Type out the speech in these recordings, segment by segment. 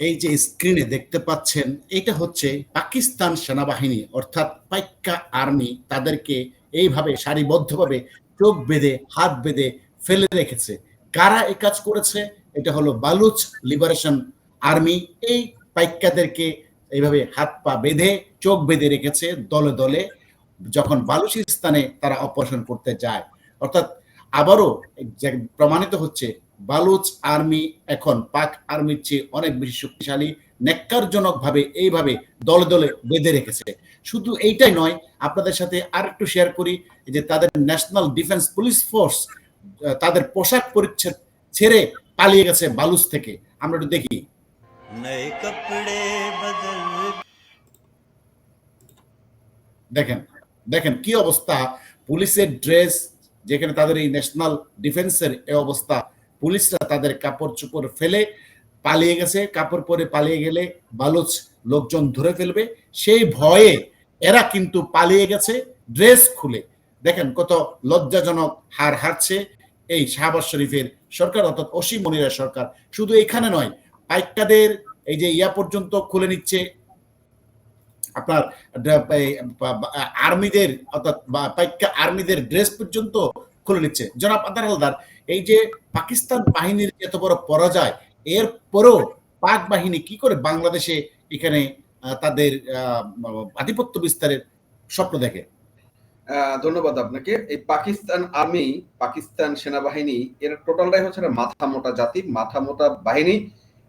এই যে স্ক্রিনে দেখতে পাচ্ছেন এটা হচ্ছে পাকিস্তান সেনাবাহিনী, অর্থাৎ পাইক্কা আর্মি তাদেরকে এইভাবে সারিবদ্ধভাবে চোখ বেঁধে, হাত বেঁধে ফেলে রেখেছে। কারা এই কাজ করেছে? এটা হলো বালুচ লিবারেশন আর্মি এই পাইক্কাদেরকে এইভাবে হাত পা বেঁধে, চোখ বেঁধে রেখেছে দলে দলে। যখন বালুচিস্তানে তারা অপারেশন করতে যায়, অর্থাৎ আবারও প্রমাণিত হচ্ছে বালুচ আর্মি এখন পাক আর্মির চেয়ে অনেক বেশি শক্তিশালী ন্যাক্কারজনকভাবে এইভাবে দলে দলে বেঁধে রেখেছে। শুধু এইটাই নয় আপনাদের সাথে আর একটু শেয়ার করি যে তাদের ন্যাশনাল ডিফেন্স পুলিশ ফোর্স তাদের পোশাক পরিচ্ছদ ছেড়ে পালিয়ে গেছে বালুচ থেকে। আমরা একটু দেখি। দেখেন দেখেন কি অবস্থা। পুলিশের ড্রেস যেখানে তাদের এই ন্যাশনাল ডিফেন্সের এই অবস্থা পুলিশরা তাদের কাপড় চোপড় ফেলে পালিয়ে গেছে। কাপড় পরে পালিয়ে গেলে বালুচ লোকজন ধরে ফেলবে। সেই ভয়ে এরা কিন্তু পালিয়ে গেছে, ড্রেস খুলে। দেখেন কত লজ্জাজনক হার হারছে এই শাহবাজ শরীফের সরকার, অর্থাৎ অসীম মনিরের সরকার। শুধু এখানে নয় পাইকাদের এই যে ইয়া পর্যন্ত খুলে নিচ্ছে। আপনার আর্মিদের, অর্থাৎ পাইকা আর্মিদের ড্রেস পর্যন্ত খুলে নিচ্ছে। জনাব আদার হালদার এই যে পাকিস্তান বাহিনীর এত বড় পরাজয়, এর পরেও পাক বাহিনী কি করে বাংলাদেশে এখানে তাদের আধিপত্য বিস্তারের স্বপ্ন দেখে? ধন্যবাদ আপনাকে। এই পাকিস্তান আর্মি, পাকিস্তান সেনাবাহিনী, এর টোটালটাই হচ্ছে মাথা মোটা জাতি, মাথা মোটা বাহিনী।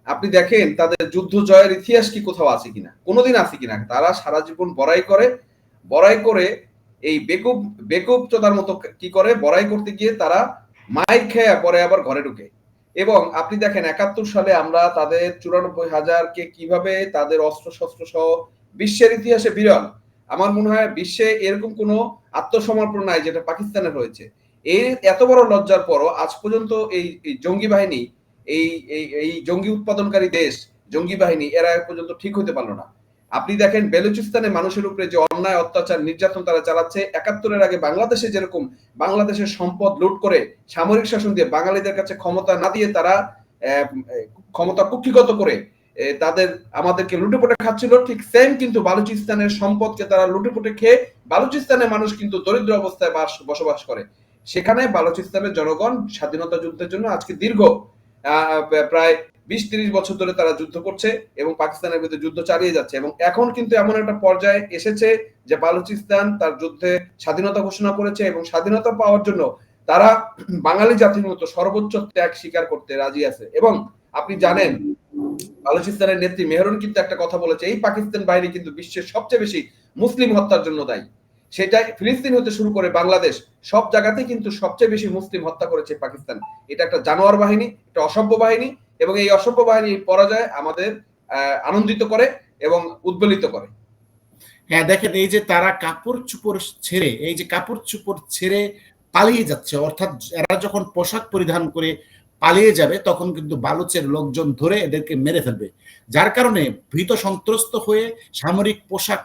আপনি দেখেন, তাদের যুদ্ধ জয়ের ইতিহাস কি কোথাও আছে কিনা? কোনোদিন আছে কিনা? তারা সারা জীবন বড়াই করে বড়াই করে এই বেকুব বেকুব চোদার মতো কি করে? বড়াই করতে গিয়ে তারা মাইর খেয়ে পরে আবার ঘরে ঢুকে। এবং আপনি দেখেন, একাত্তর সালে আমরা তাদের চুরানব্বই হাজারকে কীভাবে তাদের অস্ত্র শস্ত্র সহ বিশ্বের ইতিহাসে বিরল। আমার মনে হয় বিশ্বে এরকম কোনো আত্মসমর্পণ নাই যেটা পাকিস্তানের হয়েছে। এই এত বড় লজ্জার পরও আজ পর্যন্ত এই জঙ্গি বাহিনী, এই এই এই জঙ্গি উৎপাদনকারী দেশ, জঙ্গি বাহিনী, এরা পর্যন্ত ঠিক হতে পারল না। আপনি দেখেন বেলুচিস্তানে মানুষের উপরে যে অন্যায়, অত্যাচার, নির্যাতন তারা চালাচ্ছে, একাত্তরের আগে বাংলাদেশে যেরকম বাংলাদেশের সম্পদ লুট করে সামরিক শাসন দিয়ে বাঙালিদের কাছে ক্ষমতা না দিয়ে তারা ক্ষমতা কুক্ষিগত করে তাদের, আমাদেরকে লুটেপুটে খাচ্ছিল, ঠিক সেম কিন্তু বালুচিস্তানের সম্পদকে তারা লুটেপুটে খেয়ে বালুচিস্তানের মানুষ কিন্তু দরিদ্র অবস্থায় বাস- বসবাস করে। সেখানে বালুচিস্তানের জনগণ স্বাধীনতা যুদ্ধের জন্য আজকে দীর্ঘ প্রায় বিশ তিরিশ বছর ধরে তারা যুদ্ধ করছে এবং পাকিস্তানের বিরুদ্ধে যুদ্ধ চালিয়ে যাচ্ছে এবং এখন কিন্তু এমন একটা পর্যায়ে এসেছে যে বালুচিস্তান তার যুদ্ধে স্বাধীনতা ঘোষণা করেছে এবং স্বাধীনতা পাওয়ার জন্য তারা বাঙালি জাতির মতো সর্বোচ্চ ত্যাগ স্বীকার করতে রাজি আছে। এবং আপনি জানেন, বালুচিস্তানের নেত্রী মেহরুন কিন্তু একটা কথা বলেছে, এই পাকিস্তান বাহিনী কিন্তু বিশ্বের সবচেয়ে বেশি মুসলিম হত্যার জন্য দায়ী। সেটাই ফিলিস্তিন হতে শুরু করে বাংলাদেশ, সব জায়গাতেই কিন্তু সবচেয়ে বেশি মুসলিম হত্যা করেছে পাকিস্তান। এটা একটা জানোয়ার বাহিনী, এটা অসভ্য বাহিনী এবং এই অসভ্য বাহিনীর পরাজয় আমাদের আনন্দিত করে এবং উদ্বেলিত করে। হ্যাঁ দেখেন, এই যে তারা কাপড় চুপড় ছেড়ে, এই যে কাপড় চুপড় ছেড়ে পালিয়ে যাচ্ছে, অর্থাৎ এরা যখন পোশাক পরিধান করে পালিয়ে যাবে, তখন কিন্তু বালুচের লোকজন ধরে এদেরকে মেরে ফেলবে। যার কারণে ভীত সন্ত্রস্ত হয়ে সামরিক পোশাক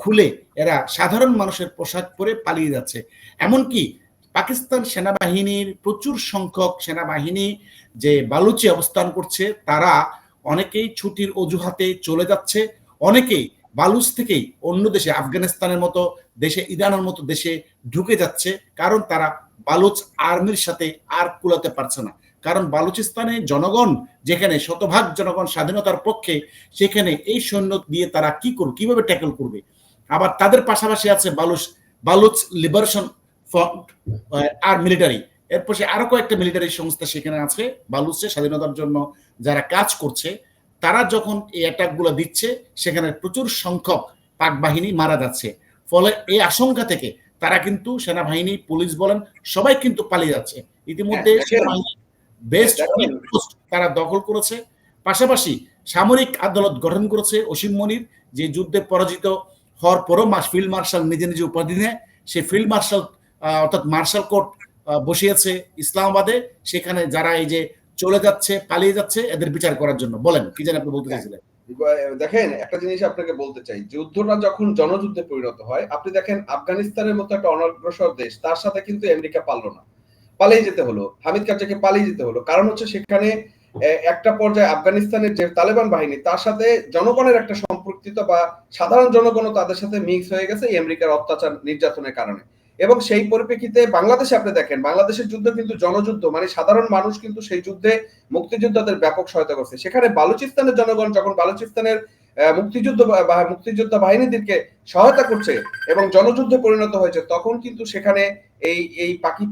খুলে এরা সাধারণ মানুষের পোশাক পরে পালিয়ে যাচ্ছে। এমনকি পাকিস্তান সেনাবাহিনীর প্রচুর সংখ্যক সেনাবাহিনী যে বালুচে অবস্থান করছে, তারা অনেকেই ছুটির অজুহাতে চলে যাচ্ছে। অনেকেই বালুচ থেকেই অন্য দেশে, আফগানিস্তানের মতো দেশে, ইরানের মতো দেশে ঢুকে যাচ্ছে, কারণ তারা বালুচ আর্মির সাথে আর কুলাতে পারছে না। কারণ বালুচিস্তানে জনগণ, যেখানে শতভাগ জনগণ স্বাধীনতার পক্ষে, সেখানে এই সৈন্য দিয়ে তারা কি করবে, কীভাবে ট্যাকল করবে? আবার তাদের পাশাপাশি আছে বালুচ বালুচ লিবারেশন ফ্রন্ট আর মিলিটারি এরপর সে আরও কয়েকটা মিলিটারি সংস্থা সেখানে আছে বালুচে স্বাধীনতার জন্য যারা কাজ করছে তারা যখন এই অ্যাটাকগুলো দিচ্ছে সেখানে প্রচুর সংখ্যক পাক বাহিনী মারা যাচ্ছে। ফলে এই আশঙ্কা থেকে তারা কিন্তু সেনাবাহিনী পুলিশ বলেন সবাই কিন্তু পালিয়ে যাচ্ছে। ইতিমধ্যে হ্যাঁ, বেস্ট তারা দখল করেছে। পাশাপাশি সামরিক আদালত গঠন করেছে অসীম মনির যে যুদ্ধে পরাজিত হওয়ার পরও মাস ফিল্ড মার্শাল নিজে নিজে উপাধি নেয় সে ফিল্ড মার্শাল অর্থাৎ মার্শাল কোর্ট বসিয়েছে ইসলামাবাদে। সেখানে যারা এই যে চলে যাচ্ছে, পালিয়ে যাচ্ছে, এদের বিচার করার জন্য। বলেন, কি জানি আপনি বলতে চাইছিলেন? দেখেন, একটা জিনিস আপনাকে বলতে চাই। যুদ্ধটা যখন জনযুদ্ধে পরিণত হয়, আপনি দেখেন, আফগানিস্তানের মতো একটা অনগ্রসর দেশ, তার সাথে কিন্তু আমেরিকা পারল না। পালিয়ে যেতে হলো। হামিদ কারজাকে পালিয়ে যেতে হলো। কারণ হচ্ছে সেখানে একটা পর্যায়ে আফগানিস্তানের যে তালেবান বাহিনী, তার সাথে জনগণের একটা সম্পৃক্তত বা সাধারণ জনগণও তাদের সাথে মিক্স হয়ে গেছে আমেরিকার অত্যাচার নির্যাতনের কারণে। এবং সেই পরিপ্রেক্ষিতে বাংলাদেশে আপনি দেখেন, বাংলাদেশের যুদ্ধ কিন্তু জনযুদ্ধ মানে সাধারণ মানুষ কিন্তু সেই যুদ্ধে মুক্তিযোদ্ধাদের ব্যাপক সহায়তা করছে। সেখানে বালুচিস্তানের জনগণ যখন বালুচিস্তানের মুক্তিযুদ্ধ মুক্তিযোদ্ধা বাহিনীদেরকে সহায়তা করছে এবং জনযুদ্ধে পরিণত হয়েছে, তখন কিন্তু সেখানে এই এই পাখি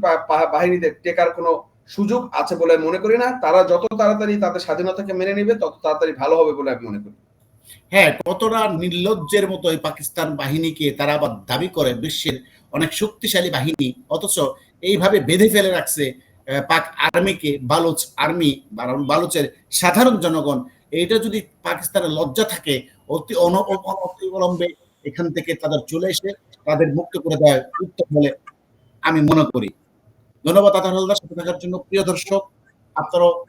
বাহিনীদের টেকার কোনো সুযোগ আছে বলে মনে করি না। তারা যত তাড়াতাড়ি তাদের স্বাধীনতাকে মেনে নেবে, তত তাড়াতাড়ি ভালো হবে বলে আমি মনে করি। হ্যাঁ কতটা নির্লজ্জের মতো এই পাকিস্তান বাহিনীকে তারা আবার দাবি করে বিশ্বের অনেক শক্তিশালী বাহিনী, অথচ এইভাবে বেঁধে ফেলে রাখছে পাক আর্মিকে, বালুচ আর্মি বালুচের সাধারণ জনগণ। এইটা যদি পাকিস্তানের লজ্জা থাকে, অতি অন- অ- অতি এখান থেকে তাদের চলে এসে তাদের মুক্ত করে দেওয়া উত্তম বলে আমি মনে করি। ধন্যবাদ হালদার সাথে থাকার জন্য। প্রিয় দর্শক, আপনারাও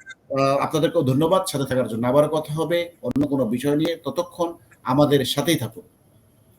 আপনাদেরকেও ধন্যবাদ। সাথে থাকার জন্য আবার কথা হবে। অন্য কোনো বিষয় নিয়ে ততক্ষণ আমাদের সাথেই থাকুন।